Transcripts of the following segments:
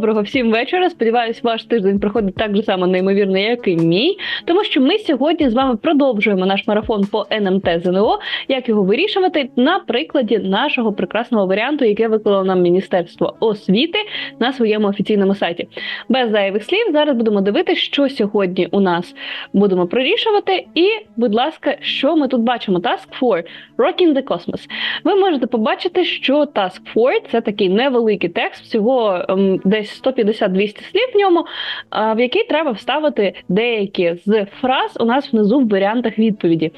Доброго всім вечора. Сподіваюсь, ваш тиждень проходить так же само неймовірно, як і мій. Тому що ми сьогодні з вами продовжуємо наш марафон по НМТ ЗНО. Як його вирішувати на прикладі нашого прекрасного варіанту, яке виклало нам Міністерство освіти на своєму офіційному сайті. Без зайвих слів зараз будемо дивитися, що сьогодні у нас будемо прорішувати. І, будь ласка, що ми тут бачимо? Task 4 – Rocking the Cosmos. Ви можете побачити, що Task 4 – це такий невеликий текст, всього ем, десь 150-200 слів в ньому, в який треба вставити деякі з фраз у нас внизу в варіантах відповіді.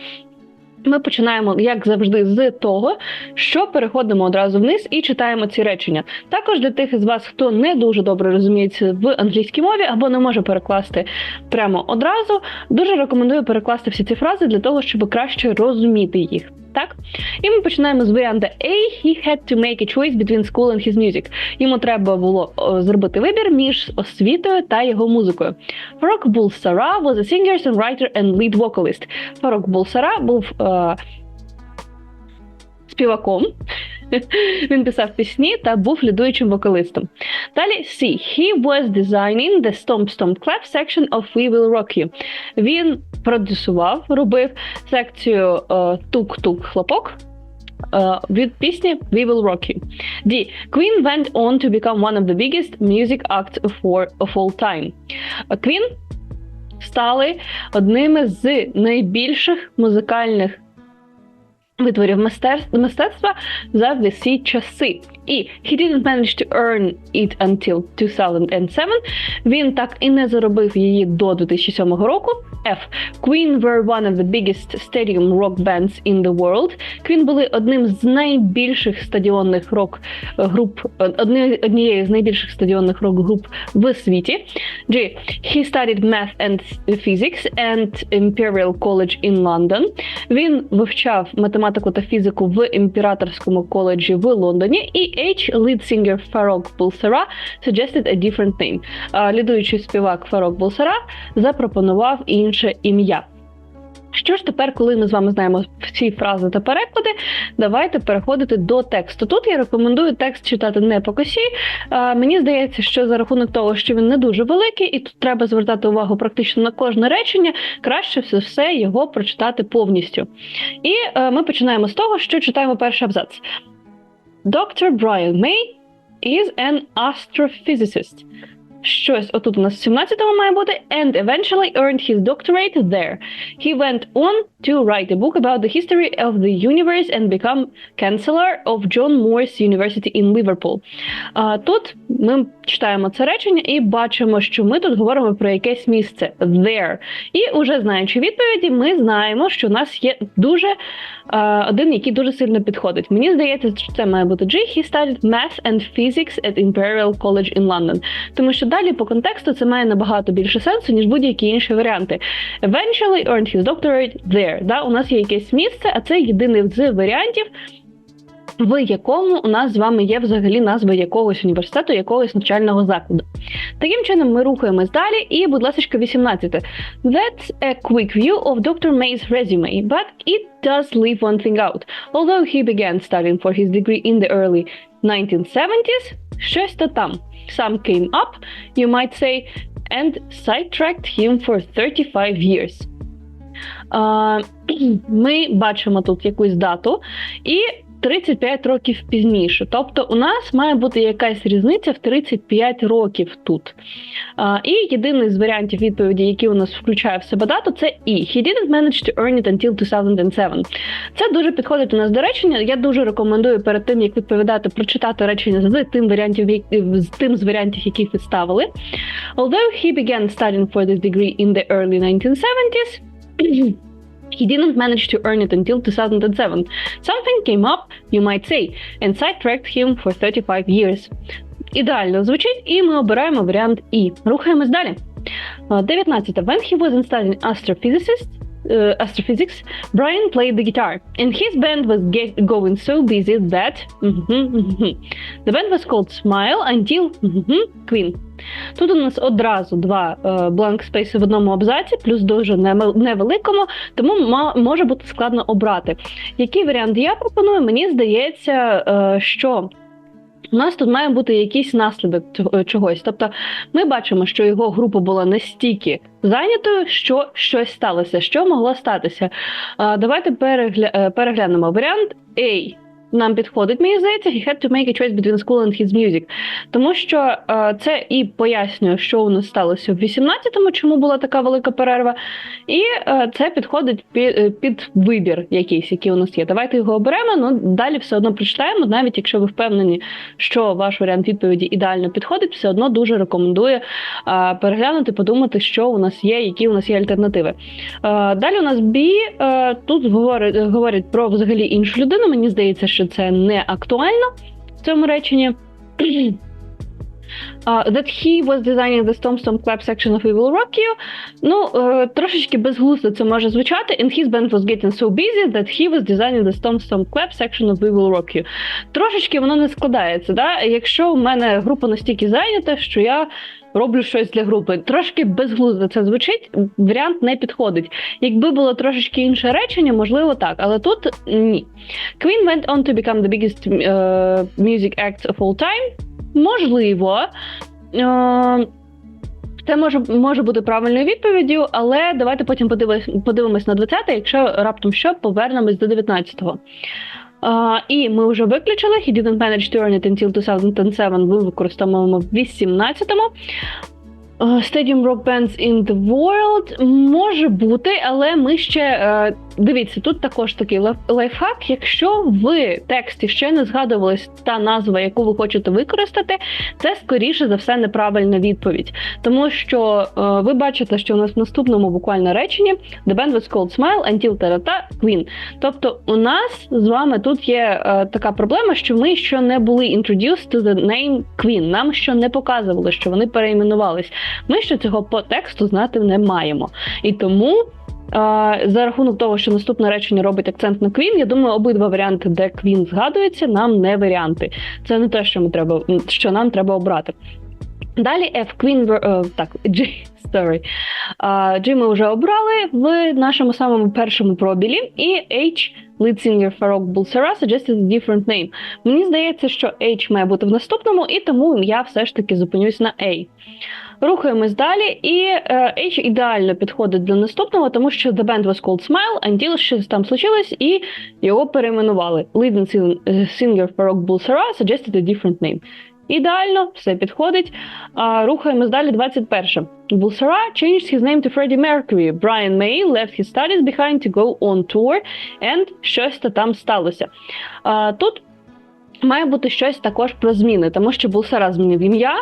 Ми починаємо, як завжди, з того, що переходимо одразу вниз і читаємо ці речення. Також для тих із вас, хто не дуже добре розуміється в англійській мові або не може перекласти прямо одразу, дуже рекомендую перекласти всі ці фрази для того, щоб краще розуміти їх. Так, і ми починаємо з варіанту A. He had to make a choice between school and his music. Йому треба було зробити вибір між освітою та його музикою. Фарок Булсара was a singer, songwriter and lead vocalist. Фарок Булсара був е, співаком. Він писав пісні та був лідуючим вокалистом. Далі C. He was designing the Stomp Stomp Clap section of We Will Rock You. Він продюсував, робив секцію е, тук-тук хлопок. е, Від пісні We Will Rock You. D. Queen went on to become one of the biggest music acts for, of all time. Queen стали одними з найбільших музикальних витворів мистецтва за всі часи. І he didn't manage to earn it until 2007. Він так і не заробив її до 2007 року. F. Queen were one of the biggest stadium rock bands in the world. Queen були одним з найбільших стадіонних рок груп, одні- однією з найбільших стадіонних рок груп в світі. G. He studied math and physics at Imperial College in London. Він вивчав математику та фізику в імператорському коледжі в Лондоні. І H. Lead singer Farrokh Bulsara suggested a different name. Лідуючий співак Фарок Булсара запропонував інше ім'я. Що ж тепер, коли ми з вами знаємо всі фрази та переклади, давайте переходити до тексту. Тут я рекомендую текст читати не по косі. Е, Мені здається, що за рахунок того, що він не дуже великий, і тут треба звертати увагу практично на кожне речення, краще все, все його прочитати повністю. І е, ми починаємо з того, що читаємо перший абзац. Dr. Brian May is an astrophysicist. Щось отут у нас 17-му має бути and eventually earned his doctorate there. He went on to write a book about the history of the universe and become chancellor of John Moores University in Liverpool. А, тут ми читаємо це речення і бачимо, що ми тут говоримо про якесь місце there. І уже знаючи відповіді, ми знаємо, що у нас є дуже е, один, який дуже сильно підходить. Мені здається, що це має бути G. He studied math and physics at Imperial College in London. Тому що далі по контексту це має набагато більше сенсу, ніж будь-які інші варіанти. Eventually earned his doctorate there. Да? У нас є якесь місце, а це єдиний з варіантів. В якому у нас з вами є взагалі назва якогось університету, якогось навчального закладу. Таким чином, ми рухаємось далі, і, будь ласка, 18. That's a quick view of Dr. May's resume, but it does leave one thing out. Although he began studying for his degree in the early 1970s, щось то там. Some came up, you might say, and sidetracked him for 35 years. Ми бачимо тут якусь дату і 35 років пізніше. Тобто, у нас має бути якась різниця в 35 років тут. А, І єдиний з варіантів відповіді, який у нас включає в себе дату, це і. He didn't manage to earn it until 2007. Це дуже підходить у нас до речення. Я дуже рекомендую перед тим, як відповідати, прочитати речення з тим варіантів, з тим з варіантів, яких ви ставили. Although he began studying for this degree in the early 1970s, he didn't manage to earn it until 2007. Something came up, you might say, and sidetracked him for 35 years. Ідеально звучить, і ми обираємо варіант І. Рухаємось далі. А, 19. When he wasn't studying astrophysicist, uh, astrophysics, Brian played the guitar, and his band was get going so busy that Mhm, mhm. the band was called Smile until mhm, Queen. Тут у нас одразу два е, blank space в одному абзаці, плюс дуже невеликому, тому може бути складно обрати. Який варіант я пропоную? Мені здається, е, що У нас тут має бути якийсь наслідок чогось. Тобто ми бачимо, що його група була настільки зайнятою, що щось сталося. Що могло статися? Давайте перегля... е, переглянемо варіант A. Нам підходить, мені здається, he had to make a choice between school and his music. Тому що е, це і пояснює, що у нас сталося в 18-му, чому була така велика перерва, і е, це підходить під, е, під вибір якийсь, який у нас є. Давайте його оберемо, ну далі все одно прочитаємо, навіть якщо ви впевнені, що ваш варіант відповіді ідеально підходить, все одно дуже рекомендую е, переглянути, подумати, що у нас є, які у нас є альтернативи. Е, далі у нас B, е, тут говорять, говорять про взагалі іншу людину. Мені здається, що це не актуально в цьому реченні. Uh, that he was designing the Stomp Clap section of We Will Rock You. Ну, е, трошечки безглуздо це може звучати. And his band was getting so busy that he was designing the Stomp Clap section of We Will Rock You. Трошечки воно не складається. Да? Якщо в мене група настільки зайнята, що я роблю щось для групи. Трошки безглуздо це звучить, варіант не підходить. Якби було трошечки інше речення, можливо, так, але тут ні. Queen went on to become the biggest uh, music act of all time. Можливо. Е, Це може, може бути правильною відповіддю, але давайте потім подивимось, подивимось на 20 якщо раптом що, повернемось до 19-го. Uh, і ми вже виключили He didn't manage to earn it until 2007, ми використовуємо в 18-му. Uh, Stadium Rock Bands in the World може бути, але ми ще е, дивіться, тут також такий лайф- лайфхак. Якщо в тексті ще не згадувалась та назва, яку ви хочете використати, це скоріше за все неправильна відповідь. Тому що е, ви бачите, що у нас в наступному буквально реченні The band was called Smile until та Queen. Тобто, у нас з вами тут є е, така проблема, що ми ще не були introduced to the name Queen. Нам ще не показували, що вони перейменувались. Ми ще цього по тексту знати не маємо. І тому. За рахунок того, що наступне речення робить акцент на Квін, я думаю, обидва варіанти, де Квін згадується, нам не варіанти. Це не те, що ми треба, що нам треба обрати. Далі F Queen е, так, sorry. А, G ми вже обрали в нашому самому першому пробілі, і H lead singer Farouk Bulsara suggested a different name. Мені здається, що H має бути в наступному, і тому я все ж таки зупинюсь на A. Рухаємось далі, і е, H ідеально підходить для наступного, тому що The Band was called Smile until щось там случилось, і його перейменували. Lead singer Farouk Bulsara suggested a different name. Ідеально, все підходить. А, рухаємось далі 21. Bulsara changed his name to Freddie Mercury. Brian May left his studies behind to go on tour, and щось то там сталося. А, тут має бути щось також про зміни, тому що Булсара змінив ім'я,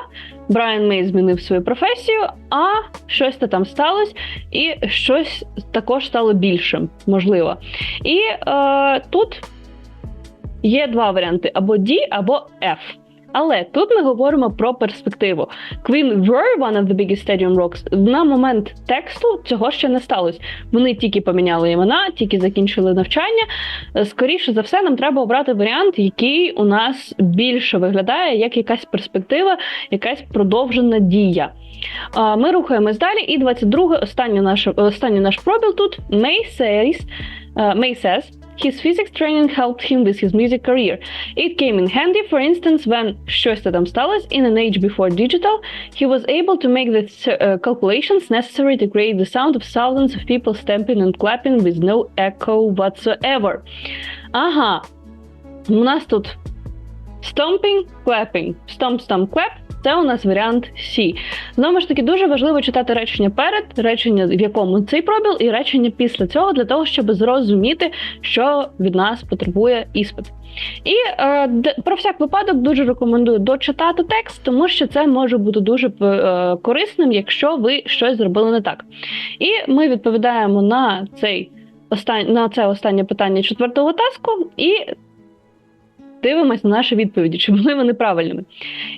Брайан Мей змінив свою професію, а щось то там сталося, і щось також стало більшим, можливо. І е, тут є два варіанти: або D, або F. Але тут ми говоримо про перспективу. Queen were one of the biggest stadium rocks. На момент тексту цього ще не сталося. Вони тільки поміняли імена, тільки закінчили навчання. Е, Скоріше за все, нам треба обрати варіант, який у нас більше виглядає як якась перспектива, якась продовжена дія. Ми рухаємось далі. І 22 останній наш, останній наш пробіл тут May says, е, May says His physics training helped him with his music career. It came in handy, for instance, when щось там сталося in an age before digital, he was able to make the uh, calculations necessary to create the sound of thousands of people stamping and clapping with no echo whatsoever. Ага, у нас тут stomping, clapping, stomp, stomp, clap. Це у нас варіант C. Знову ж таки, дуже важливо читати речення перед, речення, в якому цей пробіл, і речення після цього, для того, щоб зрозуміти, що від нас потребує іспит. І е, про всяк випадок дуже рекомендую дочитати текст, тому що це може бути дуже е, корисним, якщо ви щось зробили не так. І ми відповідаємо на цей остан... на це останнє питання четвертого таску і дивимось на наші відповіді, чи були вони правильними.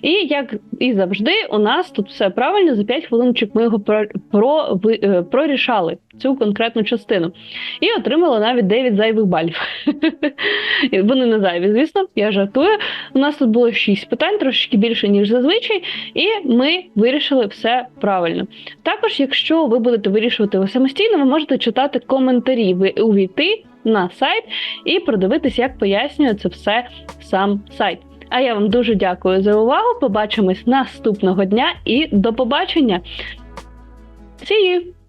І як і завжди, у нас тут все правильно. За 5 хвилиночок ми його про, про, е, прорішали цю конкретну частину. І отримали навіть 9 зайвих балів. Вони не зайві, звісно, я жартую. У нас тут було 6 питань, трошки більше, ніж зазвичай, і ми вирішили все правильно. Також, якщо ви будете вирішувати самостійно, ви можете читати коментарі, ви увійти на сайт і продивитися, як пояснює це все сам сайт. А я вам дуже дякую за увагу. Побачимось наступного дня і до побачення. See you!